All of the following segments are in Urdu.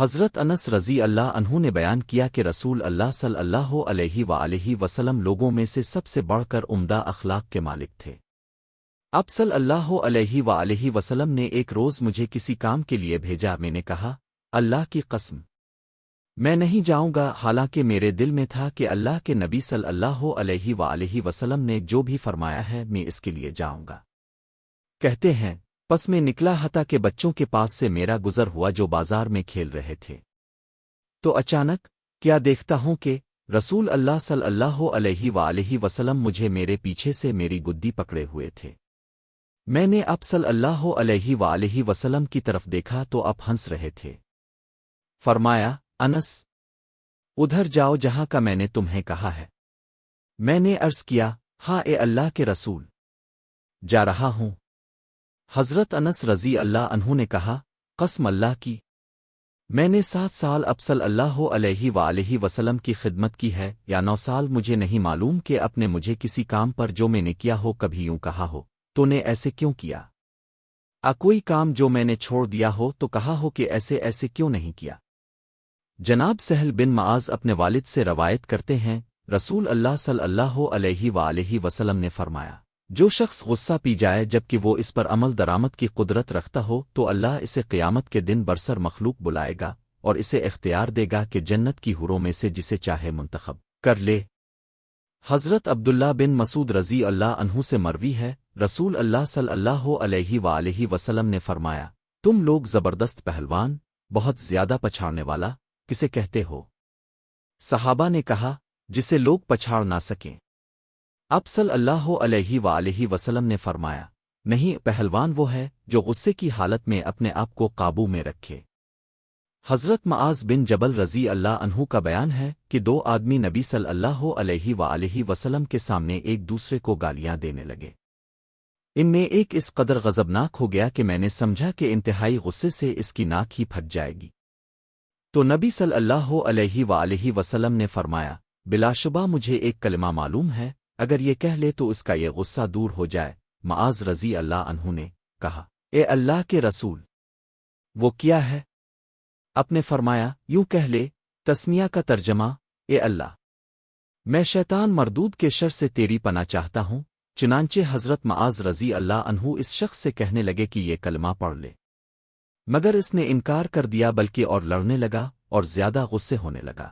حضرت انس رضی اللہ انہوں نے بیان کیا کہ رسول اللہ صلی اللہ علیہ وآلہ وسلم لوگوں میں سے سب سے بڑھ کر عمدہ اخلاق کے مالک تھے۔ اب صلی اللہ علیہ وآلہ وسلم نے ایک روز مجھے کسی کام کے لیے بھیجا، میں نے کہا، اللہ کی قسم۔ میں نہیں جاؤں گا، حالانکہ میرے دل میں تھا کہ اللہ کے نبی صلی اللہ علیہ وآلہ وسلم نے جو بھی فرمایا ہے، میں اس کے لیے جاؤں گا۔ کہتے ہیں پس میں نکلا ہتا کہ بچوں کے پاس سے میرا گزر ہوا جو بازار میں کھیل رہے تھے۔ تو اچانک کیا دیکھتا ہوں کہ رسول اللہ صلی اللہ علیہ وآلہ وسلم مجھے میرے پیچھے سے میری گدی پکڑے ہوئے تھے۔ میں نے اب صلی اللہ علیہ وآلہ وسلم کی طرف دیکھا تو اب ہنس رہے تھے۔ فرمایا، انس، ادھر جاؤ جہاں کا میں نے تمہیں کہا ہے۔ میں نے عرض کیا ہاں اے اللہ کے رسول۔ جا رہا ہوں۔ حضرت انس رضی اللہ انہوں نے کہا، قسم اللہ کی۔ میں نے سات سال ابسل اللہ علیہ وآلہ وسلم کی خدمت کی ہے، یا نو سال مجھے نہیں معلوم کہ اپنے مجھے کسی کام پر جو میں نے کیا ہو کبھی یوں کہا ہو۔ تو نے ایسے کیوں کیا؟ آ، کوئی کام جو میں نے چھوڑ دیا ہو تو کہا ہو کہ ایسے ایسے کیوں نہیں کیا۔ جناب سہل بن معاذ اپنے والد سے روایت کرتے ہیں، رسول اللہ صلی اللہ علیہ وآلہ وسلم نے فرمایا۔ جو شخص غصہ پی جائے جبکہ وہ اس پر عمل درامت کی قدرت رکھتا ہو، تو اللہ اسے قیامت کے دن برسر مخلوق بلائے گا اور اسے اختیار دے گا کہ جنت کی حروں میں سے جسے چاہے منتخب کر لے۔ حضرت عبداللہ بن مسعود رضی اللہ عنہ سے مروی ہے۔ رسول اللہ صلی اللہ علیہ وآلہ وسلم نے فرمایا، تم لوگ زبردست پہلوان، بہت زیادہ پچھاڑنے والا، کسے کہتے ہو؟ صحابہ نے کہا، جسے لوگ پچھاڑ نہ سکیں۔ اب صلی اللہ علیہ وآلہ وسلم نے فرمایا، نہیں، پہلوان وہ ہے جو غصے کی حالت میں اپنے آپ کو قابو میں رکھے۔ حضرت معاذ بن جبل رضی اللہ عنہ کا بیان ہے کہ دو آدمی نبی صلی اللہ علیہ وآلہ وسلم کے سامنے ایک دوسرے کو گالیاں دینے لگے۔ ان میں ایک اس قدر غزبناک ہو گیا کہ میں نے سمجھا کہ انتہائی غصے سے اس کی ناک ہی پھٹ جائے گی۔ تو نبی صلی اللہ علیہ وآلہ وسلم نے فرمایا، بلا شبہ مجھے ایک کلمہ معلوم ہے اگر یہ کہہ لے تو اس کا یہ غصہ دور ہو جائے، معاذ رضی اللہ عنہ نے کہا۔ اے اللہ کے رسول، وہ کیا ہے؟ اپنے فرمایا، یوں کہہ لے، تسمیہ کا ترجمہ، اے اللہ، میں شیطان مردود کے شر سے تیری پنا چاہتا ہوں، چنانچہ حضرت معاذ رضی اللہ عنہ اس شخص سے کہنے لگے کہ یہ کلمہ پڑھ لے۔ مگر اس نے انکار کر دیا، بلکہ اور لڑنے لگا اور زیادہ غصے ہونے لگا۔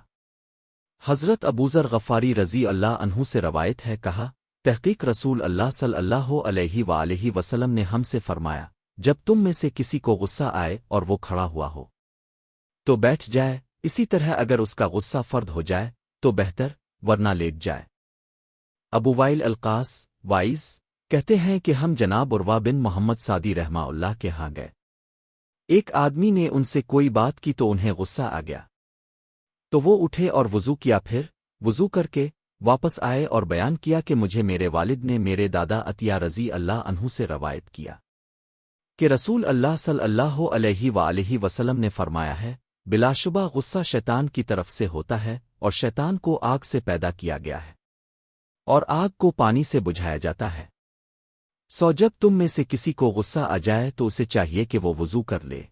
حضرت ابوذر غفاری رضی اللہ عنہ سے روایت ہے، کہا، تحقیق رسول اللہ صلی اللہ علیہ وآلہ وسلم نے ہم سے فرمایا، جب تم میں سے کسی کو غصہ آئے اور وہ کھڑا ہوا ہو، تو بیٹھ جائے، اسی طرح اگر اس کا غصہ فرد ہو جائے، تو بہتر، ورنہ لیٹ جائے۔ ابو وائل القاس وائز کہتے ہیں کہ ہم جناب عروا بن محمد سعدی رحمہ اللہ کے ہاں گئے۔ ایک آدمی نے ان سے کوئی بات کی تو انہیں غصہ آ گیا۔ تو وہ اٹھے اور وضو کیا پھر؟ وضو کر کے واپس آئے اور بیان کیا کہ مجھے میرے والد نے میرے دادا عطیہ رضی اللہ عنہ سے روایت کیا کہ رسول اللہ صلی اللہ علیہ وآلہ وسلم نے فرمایا ہے، بلا شبہ غصہ شیطان کی طرف سے ہوتا ہے اور شیطان کو آگ سے پیدا کیا گیا ہے اور آگ کو پانی سے بجھایا جاتا ہے۔ سو جب تم میں سے کسی کو غصہ آ جائے تو اسے چاہیے کہ وہ وضو کر لے۔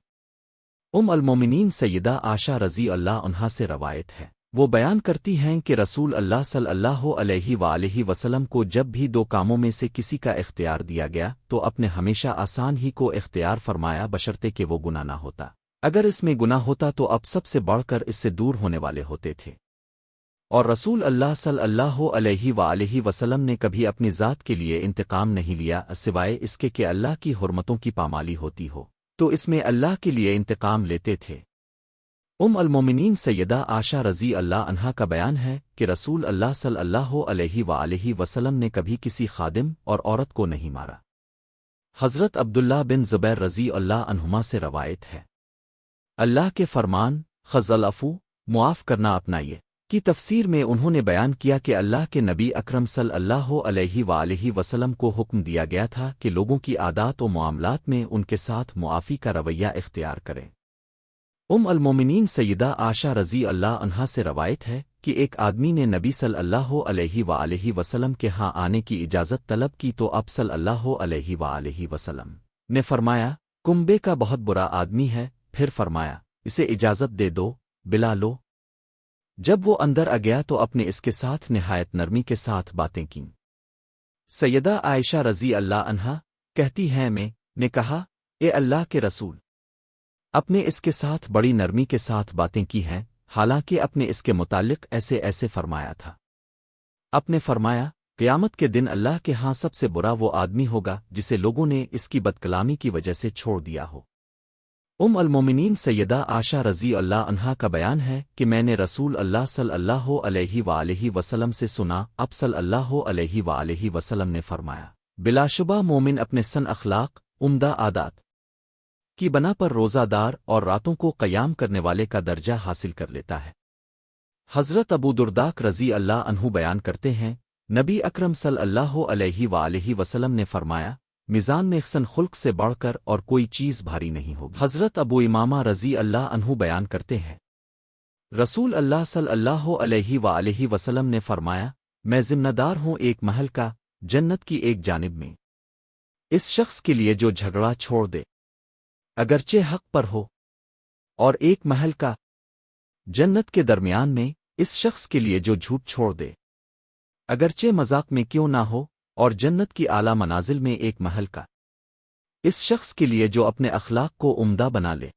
ام المومنین سیدہ آشا رضی اللہ عنہا سے روایت ہے۔ وہ بیان کرتی ہیں کہ رسول اللہ صلی اللہ علیہ وآلہ وسلم کو جب بھی دو کاموں میں سے کسی کا اختیار دیا گیا تو اپنے ہمیشہ آسان ہی کو اختیار فرمایا بشرتے کہ وہ گناہ نہ ہوتا۔ اگر اس میں گناہ ہوتا تو اب سب سے بڑھ کر اس سے دور ہونے والے ہوتے تھے۔ اور رسول اللہ صلی اللہ علیہ وآلہ وسلم نے کبھی اپنی ذات کے لیے انتقام نہیں لیا، سوائے اس کے کہ اللہ کی حرمتوں کی پامالی ہوتی ہو۔ تو اس میں اللہ کے لیے انتقام لیتے تھے۔ ام المومنین سیدہ آشا رضی اللہ عنہا کا بیان ہے کہ رسول اللہ صلی اللہ علیہ وآلہ وسلم نے کبھی کسی خادم اور عورت کو نہیں مارا۔ حضرت عبداللہ بن زبیر رضی اللہ عنہما سے روایت ہے۔ اللہ کے فرمان خزل افو معاف کرنا اپنائیے۔ کی تفسیر میں انہوں نے بیان کیا کہ اللہ کے نبی اکرم صلی اللہ علیہ وآلہ وسلم کو حکم دیا گیا تھا کہ لوگوں کی عادات و معاملات میں ان کے ساتھ معافی کا رویہ اختیار کریں۔ ام المومنین سیدہ آشا رضی اللہ عنہا سے روایت ہے کہ ایک آدمی نے نبی صلی اللہ علیہ وآلہ وسلم کے ہاں آنے کی اجازت طلب کی تو اب صلی اللہ علیہ وآلہ وسلم نے فرمایا، کمبے کا بہت برا آدمی ہے، پھر فرمایا، اسے اجازت دے دو، بلا لو جب وہ اندر آ گیا تو اپنے اس کے ساتھ نہایت نرمی کے ساتھ باتیں کیں۔ سیدہ عائشہ رضی اللہ عنہا کہتی ہیں، میں نے کہا، اے اللہ کے رسول اپنے اس کے ساتھ بڑی نرمی کے ساتھ باتیں کی ہیں، حالانکہ اپنے اس کے متعلق ایسے ایسے فرمایا تھا۔ اپنے فرمایا، قیامت کے دن اللہ کے ہاں سب سے برا وہ آدمی ہوگا جسے لوگوں نے اس کی بدکلامی کی وجہ سے چھوڑ دیا ہو۔ ام المومنین سیدہ آشا رضی اللہ عنہا کا بیان ہے کہ میں نے رسول اللہ صلی اللہ علیہ وآلہ وسلم سے سنا، اب صلی اللہ علیہ وآلہ وسلم نے فرمایا، بلا شبہ مومن اپنے سن اخلاق، عمدہ عادات کی بنا پر روزہ دار اور راتوں کو قیام کرنے والے کا درجہ حاصل کر لیتا ہے۔ حضرت ابو درداک رضی اللہ عنہ بیان کرتے ہیں، نبی اکرم صلی اللہ علیہ وآلہ وسلم نے فرمایا میزان میں احسن خلق سے بڑھ کر اور کوئی چیز بھاری نہیں ہو حضرت ابو امامہ رضی اللہ عنہ بیان کرتے ہیں۔ رسول اللہ صلی اللہ علیہ وآلہ وسلم نے فرمایا، میں ذمہ دار ہوں ایک محل کا، جنت کی ایک جانب میں۔ اس شخص کے لیے جو جھگڑا چھوڑ دے۔ اگرچہ حق پر ہو۔ اور ایک محل کا۔ جنت کے درمیان میں اس شخص کے لیے جو جھوٹ چھوڑ دے۔ اگرچہ مذاق میں کیوں نہ ہو۔ اور جنت کی اعلی منازل میں ایک محل کا۔ اس شخص کے لیے جو اپنے اخلاق کو عمدہ بنا لے۔